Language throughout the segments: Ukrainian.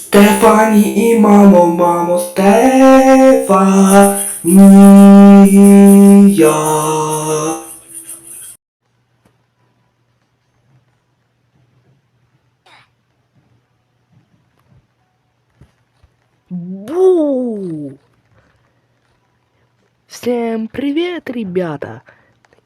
Стефані і мамо, мамо, Стефанія. Бу! Всім привіт, ребята!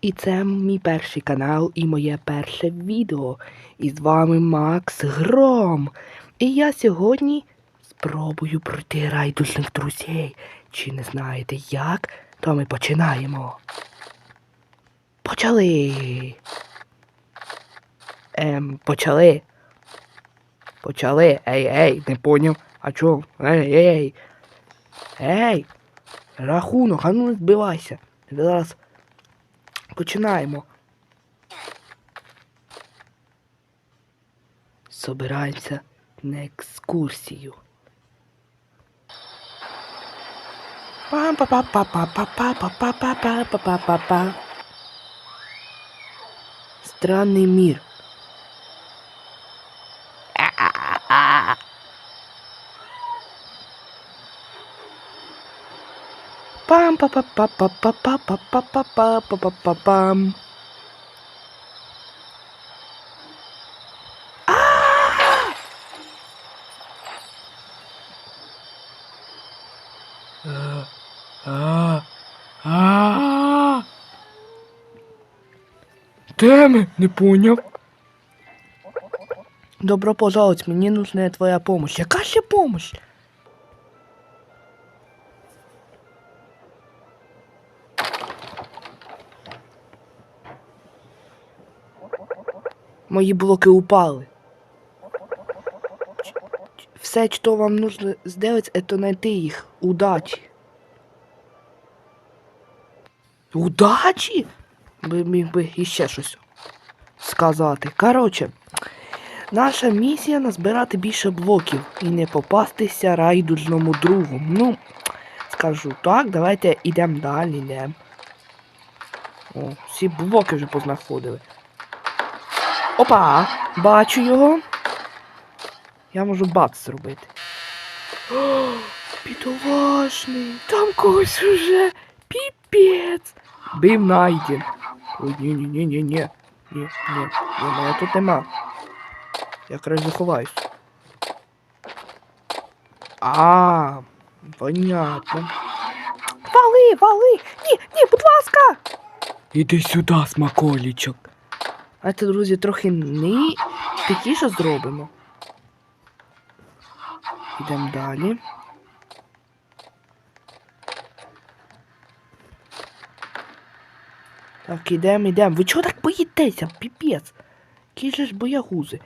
І це мій перший канал і моє перше відео. І з вами Макс Гром. І я сьогодні спробую пройти райдужних друзей. Чи не знаєте як, то ми починаємо. Почали. Ем, почали. Почали. Ей, ей, не поняв. А чо? Ей, ей. Ей. Рахунок, а ну не збивайся. Зараз починаємо. Собираємося на екскурсію. пам па па па па па па па па па па па па па па Странный мир. А-а-а-а. Ми? Не поняв. Добро пожаловать, мне нужна твоя помощь. Яка ще помощь? Мої блоки упали. Все, что вам нужно сделать, это найти их. Удачи. Удачі? Міг би іще щось сказати. Коротше, наша місія назбирати більше блоків і не попастися райдужному другу. Ну, скажу так, давайте йдемо далі, йдемо. О, всі блоки вже познаходили. Опа! Бачу його. Я можу бац зробити. О, бідолашний! Там когось уже піпець! Бив найден. Ой, ні, ні, ні, ні, ні. Ні, ні, ні, мене тут нема. Я краще заховаюсь. А, понятно. Вали, вали! Ні, ні, будь ласка! Іди сюди, смаколічок. А це, друзі, трохи не тихіше зробимо. Йдемо далі. Так, ідемо, ідемо. Ви чого так боїтеся? Піпець. Які же ж боягузи.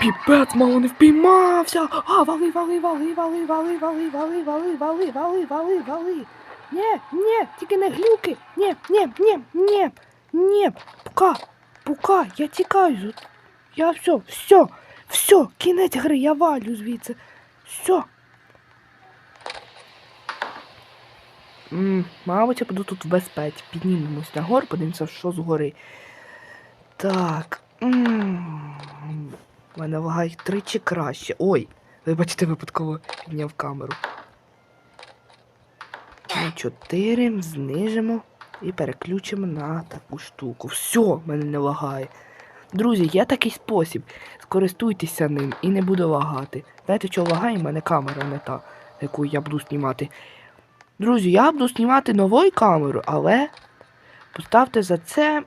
Піпець, мало не впіймався. А, вали, вали, вали, вали, вали, вали, вали, вали, вали, вали, вали, вали. Ні, ні, тільки не глюки. Ні, ні, ні, ні, ні. Пука, пука, я тікаю. Я все, все, все, кінець гри, я валю звідси. Все. Мабуть, я буду тут в безпеці. Піднімемось нагору, подивимося, що згори. Так. У мене лагає тричі краще. Ой, вибачте, випадково підняв камеру. На 4 знижимо і переключимо на таку штуку. Все, мене не лагає. Друзі, є такий спосіб. Скористуйтеся ним і не буде лагати. Знаєте, що лагає? У мене камера не та, яку я буду знімати. Друзі, я буду знімати новою камерою, але поставте за це.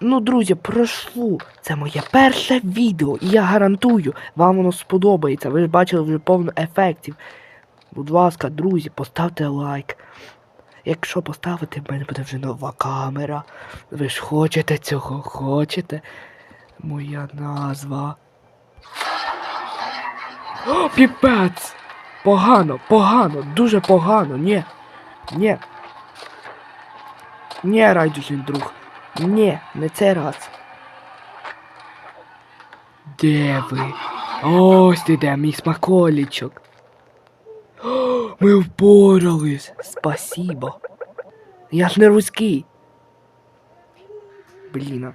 Ну, друзі, прошу. Це моє перше відео, і я гарантую, вам воно сподобається. Ви ж бачили вже повно ефектів. Будь ласка, друзі, поставте лайк. Якщо поставите, в мене буде вже нова камера. Ви ж хочете цього, хочете? Моя назва. О, піпець! Погано, погано, дуже погано, ні. Ні. Ні, райдужний друг. Ні, не цей раз. Де ви? Ось ти де, мій смаколічок. Ми впорались. Спасибо. Я ж не руський. Блін.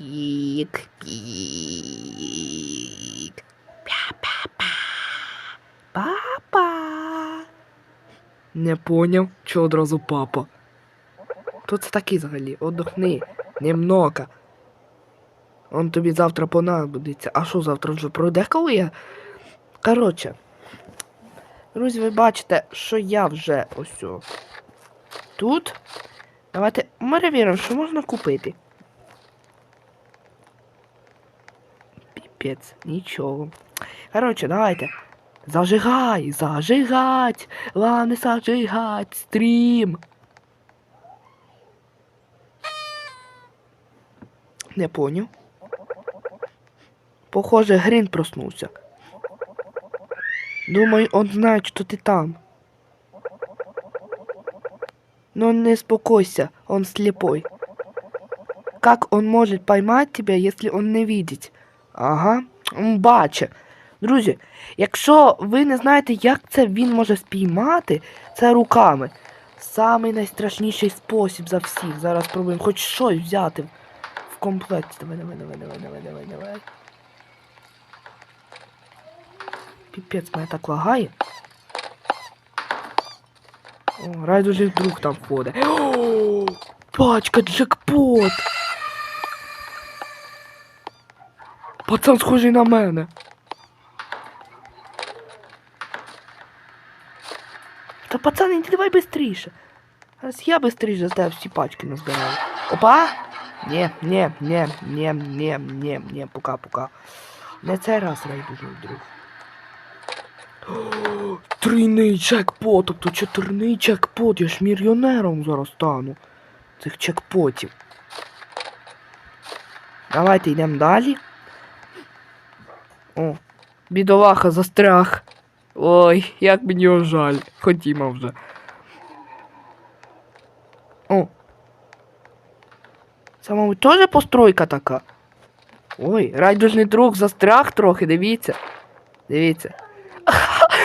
Пік, пік. Пя-па-па. Папа. Не поняв, що одразу папа. Хто це такий взагалі? Отдохни. Немного. Он тобі завтра понадобиться. А що завтра вже пройде, коли я? Коротше. Друзі, ви бачите, що я вже ось тут. Давайте перевіримо, що можна купити. Піпець, нічого. Коротше, давайте. Зажигай, зажигать, ладно, зажигать, стрім. Не понял. Похоже, Грин проснулся. Думаю, он знает, что ты там. Но не успокойся, он слепой. Как он может поймать тебя, если он не видить? Ага, бачить. Друзі, якщо ви не знаєте, як це він може спіймати, це руками. Самий найстрашніший спосіб за всіх. Зараз спробуємо хоч щось взяти в комплекті. Давай, давай, давай, давай, давай, давай, давай. Піпець мене так лагає. О, райдужий друг там ходить. О, пачка джекпот! Пацан схожий на мене. Та пацан, іди давай быстріше. Зараз я быстріше за всі пачки назбираю. Опа! Ні, ні, ні, ні, ні, ні, ні, пока, пока. Не цей раз райдужий друг. Трійний чекпот, тобто чотирний чекпот, я ж мільйонером зараз стану. Цих чекпотів. Давайте йдемо далі. О, бідолаха застряг. Ой, як мені його жаль. Ходімо вже. О. Це, мабуть, теж постройка така. Ой, райдужний друг застряг трохи, дивіться. Дивіться.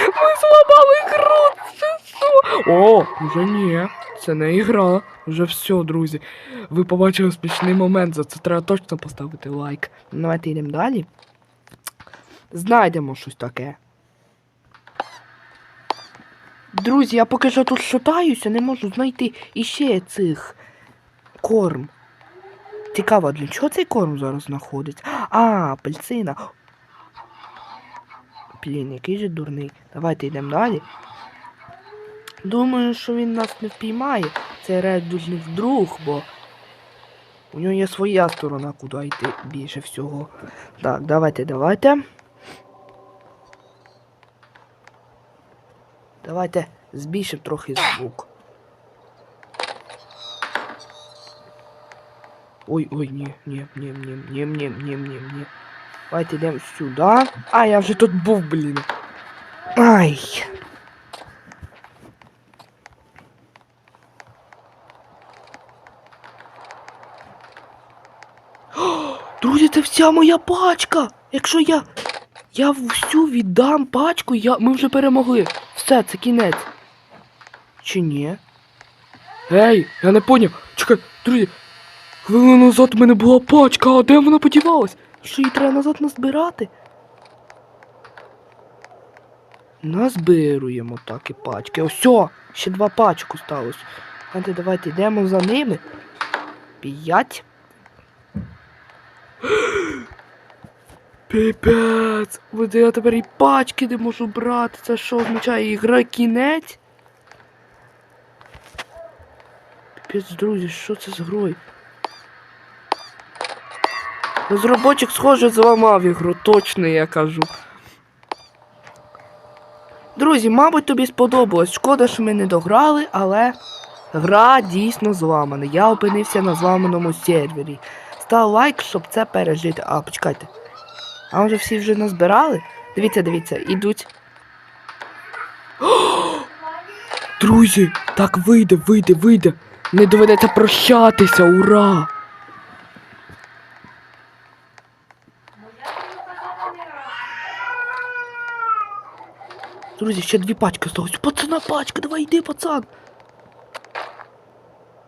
Ми зламали гру. Що? О, вже ні. Це не ігра. Вже все, друзі. Ви побачили смішний момент, за це треба точно поставити лайк. Ну, Давайте йдемо далі. Знайдемо щось таке. Друзі, я поки що тут шатаюся, не можу знайти іще цих корм. Цікаво, для чого цей корм зараз знаходиться? А, апельсина. Блін, який же дурний. Давайте йдемо далі. Думаю, що він нас не впіймає. Це редужний друг, бо у нього є своя сторона, куди йти більше всього. Так, давайте, давайте. Давайте збільшимо трохи звук. Ой, ой, ні, ні, ні, ні, ні, ні, ні, ні, ні. Давайте йдемо сюди. А, я вже тут був, блін. Ай. Друзі, це вся моя пачка. Якщо я. Я всю віддам пачку, я... ми вже перемогли. Все, це кінець. Чи ні? Ей, я не поняв. Чекай, друзі. Хвилину назад у мене була пачка, а де вона подівалась? Що її треба назад назбирати? Назбируємо так і пачки. Ось, ще два пачок осталось. Давайте, давайте йдемо за ними. П'ять. Піпець! Буде я тепер і пачки не можу брати. Це що означає ігра кінець? Піпець, друзі, що це з грою? Розробочик, схоже, зламав ігру, точно я кажу. Друзі, мабуть, тобі сподобалось. Шкода, що ми не дограли, але гра дійсно зламана. Я опинився на зламаному сервері. Став лайк, щоб це пережити. А, почекайте. А може всі вже назбирали? Дивіться, дивіться, ідуть. Друзі, так вийде, вийде, вийде. Не доведеться прощатися, ура! Друзі, ще дві пачки осталось. Пацана пачка, давай йди, пацан.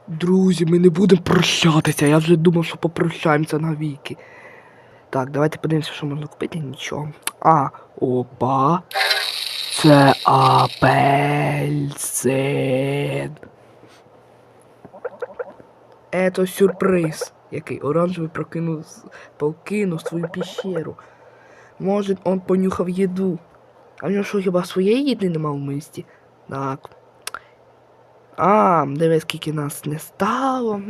Друзі, ми не будемо прощатися. Я вже думав, що попрощаємося навіки. Так, давайте подивимося, що можна купити. Нічого. А, опа. Це апельсин. Ето сюрприз, який оранжевий прокинув, покинув свою піщеру. Може, он понюхав їду. А в нього що, хіба своєї їди нема в мисті? Так. А, дивись, скільки нас не стало.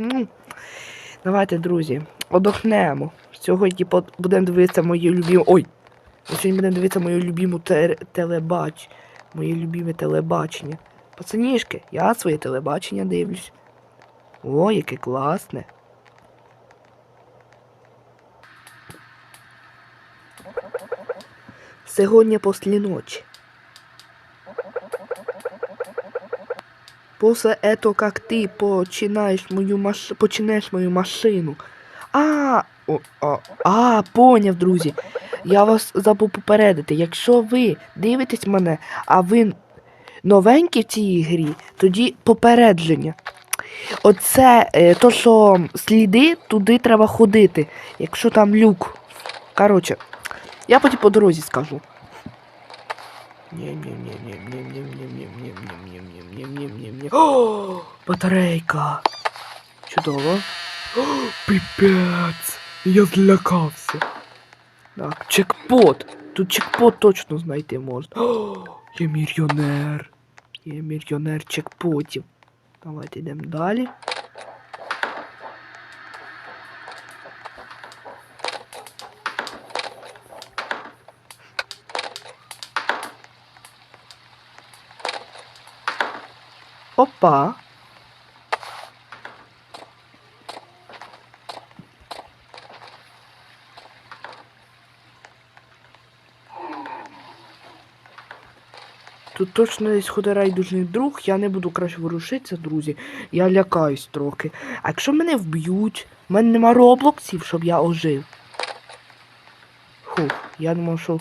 Давайте, друзі, одохнемо. Сьогодні будемо дивитися мою любиму. Ой! Сьогодні будемо дивитися мою любиму тер... телебач. Моє любиме телебачення. Пацанішки, я своє телебачення дивлюсь. О, яке класне. Сьогодні після ночі. После этого, как ты починаешь мою маш... починаєш мою машину. А, о, о, а, поняв, друзі. Я вас забув попередити. Якщо ви дивитесь мене, а ви новенькі в цій грі, тоді попередження. Оце е, то, що сліди, туди треба ходити. Якщо там люк. Коротше, я потім по дорозі скажу. Батарейка. Чудово. Піпець. Я злякався. Так, чекпот. Тут чекпот точно знайти можна. О, я мільйонер. Я мільйонер чекпотів. Давайте йдемо далі. Опа. Тут точно ходить райдужний друг, я не буду краще ворушитися, друзі. Я лякаюсь трохи. А якщо мене вб'ють, в мене нема роблоксів, щоб я ожив. Фух, я думав, що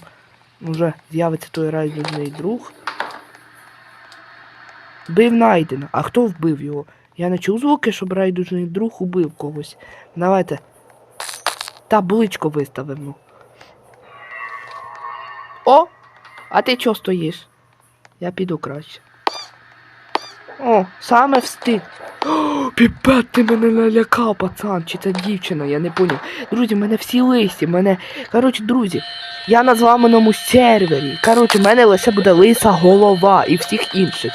вже з'явиться той райдужний друг. Бив найдено. А хто вбив його? Я не чув звуки, щоб райдужний друг убив когось. Давайте. Табличку виставимо. О! А ти чого стоїш? Я піду краще. О, саме встиг. Піпет, ти мене налякав, пацан, чи це дівчина, я не поняв. Друзі, в мене всі лисі, мене. Коротше, друзі, я на зламаному сервері. Коротше, в мене лише буде лиса голова і всіх інших.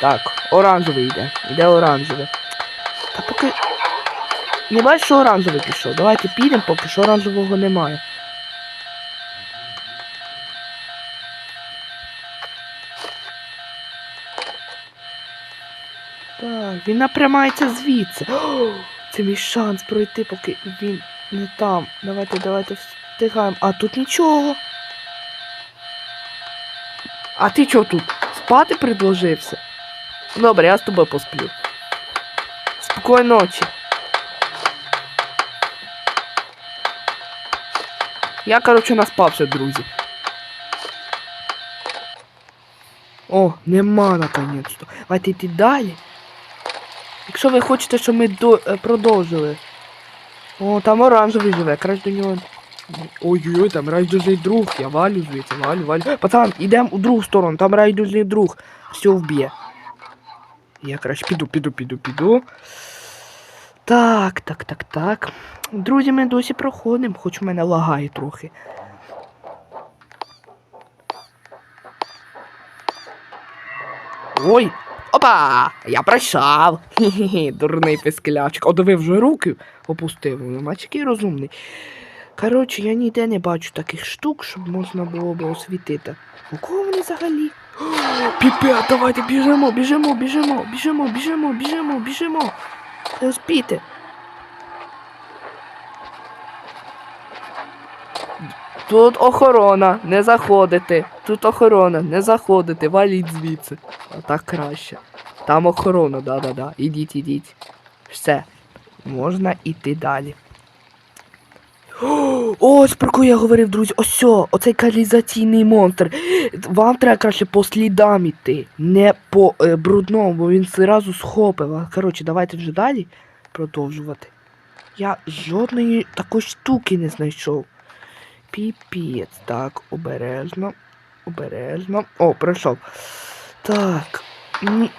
Так, оранжевий йде. Йде оранжевий. Та поки. Не бачиш, що оранжевий пішов. Давайте підемо, поки що оранжевого немає. Так, він напрямається звідси. Це мій шанс пройти, поки він не там. Давайте, давайте встигаємо. А тут нічого. А ти чого тут? Спати предложився? Добре, я з тобою посплю. Спокійної ночі. Я, коротше, наспався, друзі. О, нема наконець-то. Давайте йти далі. Якщо ви хочете, щоб ми до... е, продовжили. О, там оранжевий живе, краще до нього. Ой-ой-ой, там райдужний друг. Я валю звідси, валю, валю. Пацан, ідемо у другу сторону, там райдужний друг. Все вб'є. Я краще піду, піду, піду, піду. Так, так, так, так. Друзі, ми досі проходимо, хоч в мене лагає трохи. Ой! Опа! Я пройшов! Хі-хі-хі, дурний пискелячик. О, диви, вже руки опустив. Мачки який розумний. Коротше, я ніде не бачу таких штук, щоб можна було б освітити. У кого вони взагалі? Піпе, давайте біжимо, біжимо, біжимо, біжимо, біжимо, біжимо, біжимо. Не спійте. Тут охорона, не заходити. Тут охорона, не заходити, валіть звідси. А так краще. Там охорона, да-да-да. Ідіть, ідіть. Все. Можна іти далі. Ось про кого я говорив, друзі. Ось оцей каналізаційний монстр. Вам треба краще по слідам іти, не по е, брудному, бо він зразу схопив. Коротше, давайте вже далі продовжувати. Я жодної такої штуки не знайшов. Піпець. Так, обережно. Обережно. О, пройшов. Так. Ні.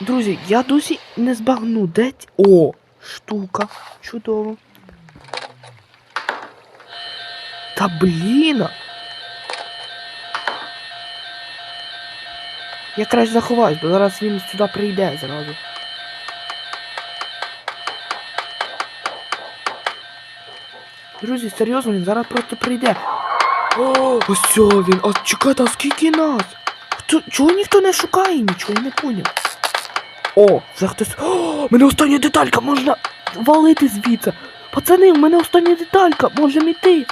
Друзі, я досі не збагну, де. О! Штука. Чудово. Та блін. Я краще заховаюсь, бо зараз він сюди прийде зразу. Друзі, серйозно, він зараз просто прийде. О, ось він. А чекайте, а скільки нас? Хто, чого ніхто не шукає нічого, я не поняв. О, це хтось. О, мене остання деталька, можна валити звідси. Пацани, в мене остання деталька, можемо йти.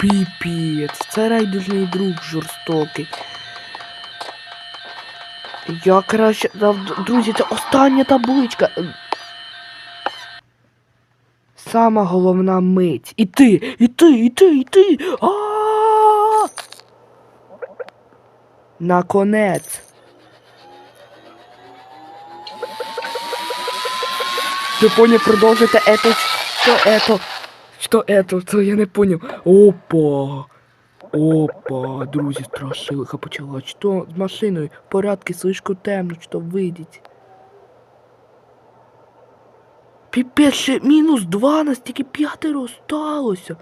Піпець, це райдужний друг жорстокий. Я краще. да, д- Друзі, це остання табличка. Е, Сама головна мить. І ти, і ти, і ти, і ти. А! Наконець. Ты понял, продолжите это, что это, что это, то я не понял. Опа, опа, друзі, страшилка почала. Що з машиною? В порядку, слишком темно, що вийдіть. Піпець, ще мінус два, нас тільки п'ятеро осталося.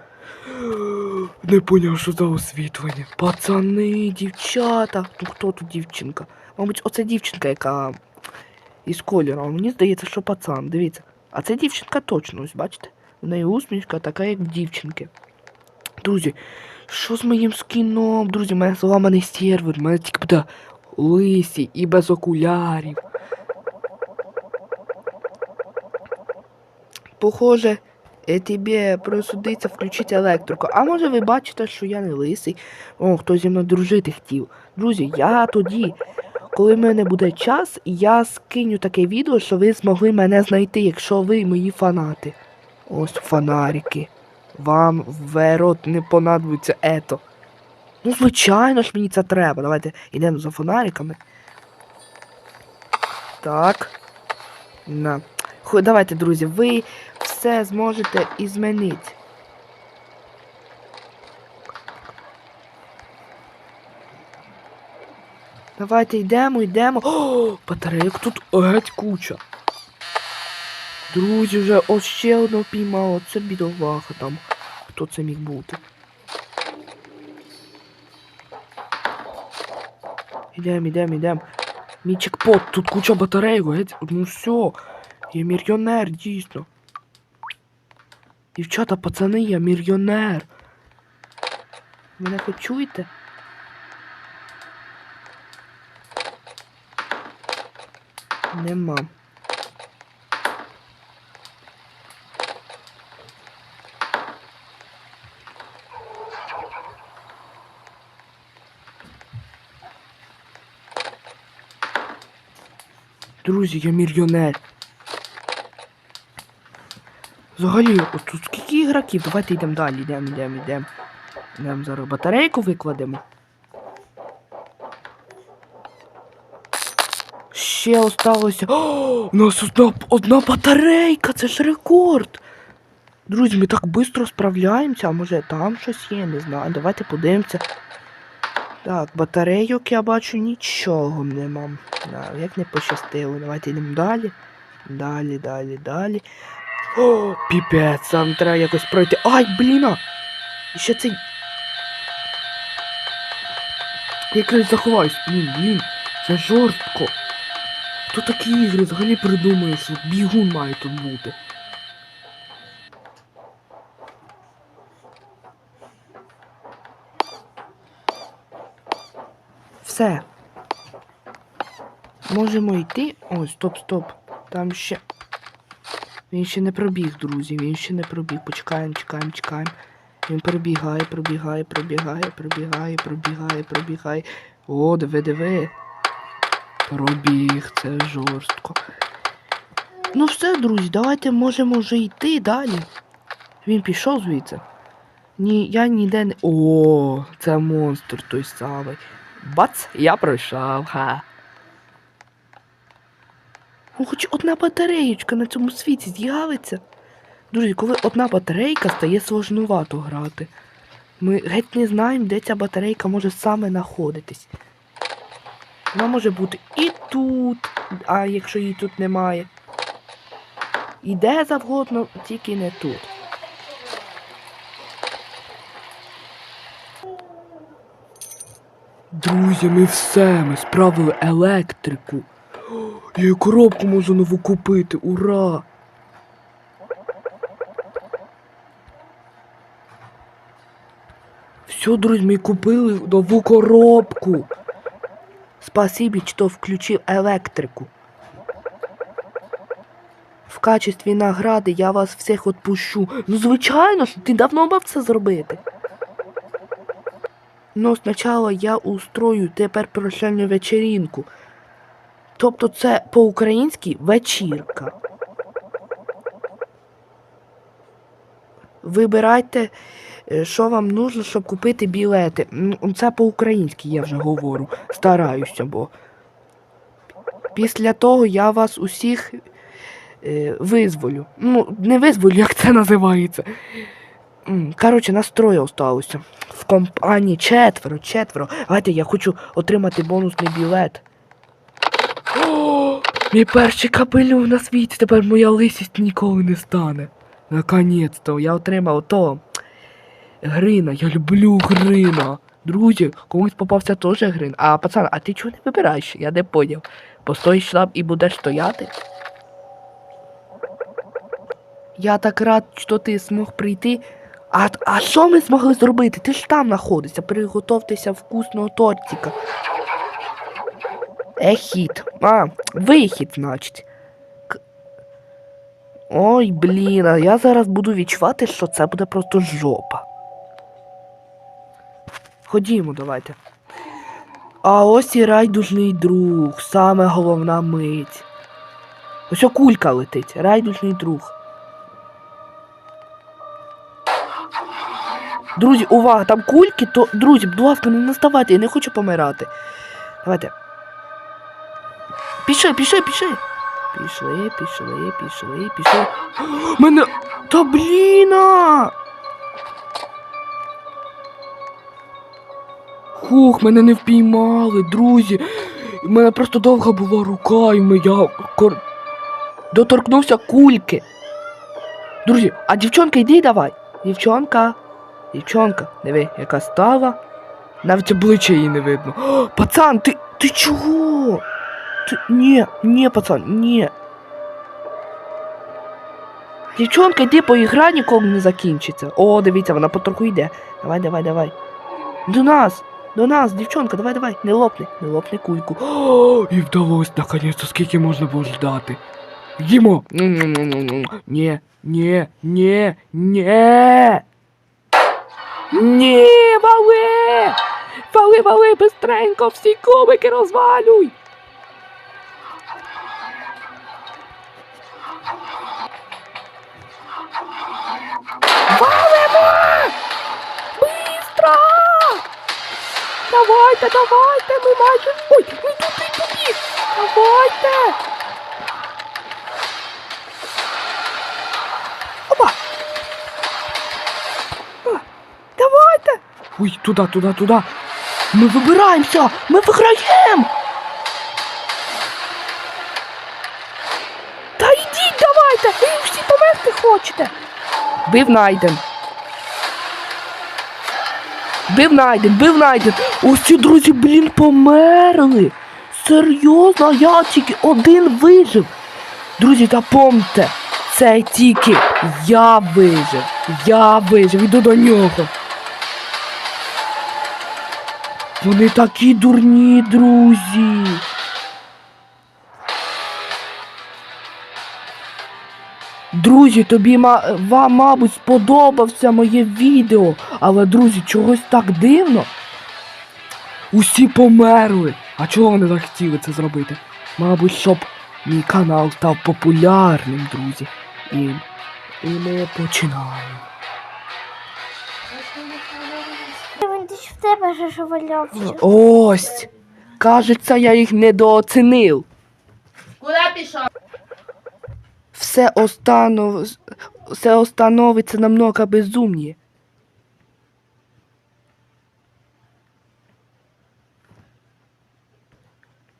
Не поняв, що за освітлення. Пацани, дівчата. Ну хто тут дівчинка? Мабуть, оце дівчинка, яка із кольору. Мені здається, що пацан, дивіться. А це дівчинка точно, ось бачите? В неї усмішка така, як в дівчинки. Друзі, що з моїм скіном? Друзі, в мене зламаний сервер, в мене тільки буде лисі і без окулярів. Похоже, е, тобі просудиться включити електрику. А може ви бачите, що я не лисий? О, хто зі мною дружити хотів. Друзі, я тоді, коли в мене буде час, я скиню таке відео, що ви змогли мене знайти, якщо ви мої фанати. Ось фонарики. Вам в не понадобиться ето. Ну, звичайно ж мені це треба. Давайте йдемо за фонариками. Так. На. Хо- Давайте, друзі, ви все зможете і змінити. Давайте йдемо, йдемо. О, батарейок тут геть куча. Друзі, вже ось ще одного піймало. Це бідолаха там. Хто це міг бути? Ідем, ідем, ідем. Мій чекпот, тут куча батарейок, геть. Ну все. Я мільйонер, дійсно. Дівчата, пацани, я мільйонер. Мене хоч чуєте? Нема. Друзі, я мільйонер. Взагалі, от тут скільки ігроків? Давайте йдемо далі, йдемо, йдемо, йдемо. Йдемо зараз батарейку викладемо. Ще осталося. О, у нас одна, одна батарейка, це ж рекорд. Друзі, ми так швидко справляємося, а може там щось є, не знаю. Давайте подивимося. Так, батарейок я бачу нічого нема. Да, як не пощастило. Давайте йдемо далі. Далі, далі, далі. О, піпець, там треба якось пройти. Ай, бліна! І Ще цей. Якраз заховаюсь, блін, блін. Це жорстко. Хто такі ігри взагалі придумує, що бігун має тут бути? Все. Можемо йти. Ой, стоп, стоп. Там ще. Він ще не пробіг, друзі. Він ще не пробіг. Почекаємо, чекаємо, чекаємо. Він пробігає, пробігає, пробігає, пробігає, пробігає, пробігає. О, диви, диви. Пробіг, це жорстко. Ну все, друзі, давайте можемо вже йти далі. Він пішов звідси. Ні, я ніде не. О, це монстр той самий. Бац, я пройшов, ха. Ну, хоч одна батареєчка на цьому світі з'явиться. Друзі, коли одна батарейка стає сложнувато грати. Ми геть не знаємо, де ця батарейка може саме знаходитись. Вона може бути і тут, а якщо її тут немає. І де завгодно, тільки не тут. Друзі, ми все, ми справили електрику. І коробку можу нову купити, ура! Все, друзі, ми купили нову коробку. Спасибі, що включив електрику. В качестві награди я вас всіх відпущу. Ну, звичайно ж, ти давно мав це зробити. Ну, спочатку я устрою тепер прощальну вечеринку. Тобто це по-українськи вечірка. Вибирайте, е, що вам нужно, щоб купити білети. Це по-українськи я вже говорю. Стараюся, бо. Після того я вас усіх е, визволю. Ну, не визволю, як це називається. Коротше, настрої осталося. В компанії четверо, четверо. Давайте я хочу отримати бонусний білет. О, мій перший капелюх на світі, тепер моя лисість ніколи не стане. Наконець-то я отримав то. Грина, я люблю Грина. Друзі, комусь попався теж Грин. А пацан, а ти чого не вибираєш? Я не поняв. Постоїш там і будеш стояти? Я так рад, що ти змог прийти. А, а що ми змогли зробити? Ти ж там знаходишся. Приготовтеся вкусного тортика. Ехід. А, вихід, значить. К- Ой, блін, а я зараз буду відчувати, що це буде просто жопа. Ходімо, давайте. А ось і райдужний друг, саме головна мить. Ось о кулька летить, райдужний друг. Друзі, увага, там кульки, то. Друзі, будь ласка, не наставайте, я не хочу помирати. Давайте. Пішли, пішли, пішли. Пішли, пішли, пішли, пішли. Мене. Та бліна! Хух, мене не впіймали, друзі. У мене просто довга була рука, і ми- я кор... доторкнувся кульки. Друзі, а дівчонка, йди давай. Дівчонка. Дівчонка, диви, яка стала. Навіть обличчя її не видно. О, пацан, ти. ти чого? Ти. Ні, ні, пацан, ні. Дівчонка, йди поіграй, ніколи не закінчиться. О, дивіться, вона потроху йде. Давай, давай, давай. До нас! До нас, дівчонка, давай, давай, не лопни, не лопни кульку. О, і вдалося, наконець, скільки можна було ждати. Їмо. Ні, ні, ні, ні. Ні, вали! Вали, вали, бистренько, всі кубики розвалюй! Валимо! Бистро! Давайте, давайте, ми майже... Ой, ми туди, туди! Давайте! Опа! А, Давайте! Ой, туди, туди, туди! Ми вибираємося! Ми виграємо! Та йдіть давайте! Ви всі померти хочете! Бив найден. Бив найден, бив найден. Ось ці друзі, блін, померли. Серйозно, я тільки один вижив. Друзі, та помните, це тільки я вижив. Я вижив, іду до нього. Вони такі дурні, друзі. Друзі, тобі вам, мабуть, сподобався моє відео, але, друзі, чогось так дивно. Усі померли. А чого вони захотіли це зробити? Мабуть, щоб Мій канал став популярним, друзі. І, і ми починаємо. Тебе же ж валявся. Ось! Кажеться, я їх недооцінив. Куди пішов? Все останов... все остановиться намного безумніє.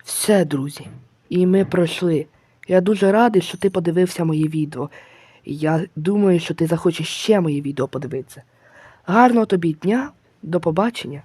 Все, друзі. І ми пройшли. Я дуже радий, що ти подивився моє відео. Я думаю, що ти захочеш ще моє відео подивитися. Гарного тобі дня, до побачення.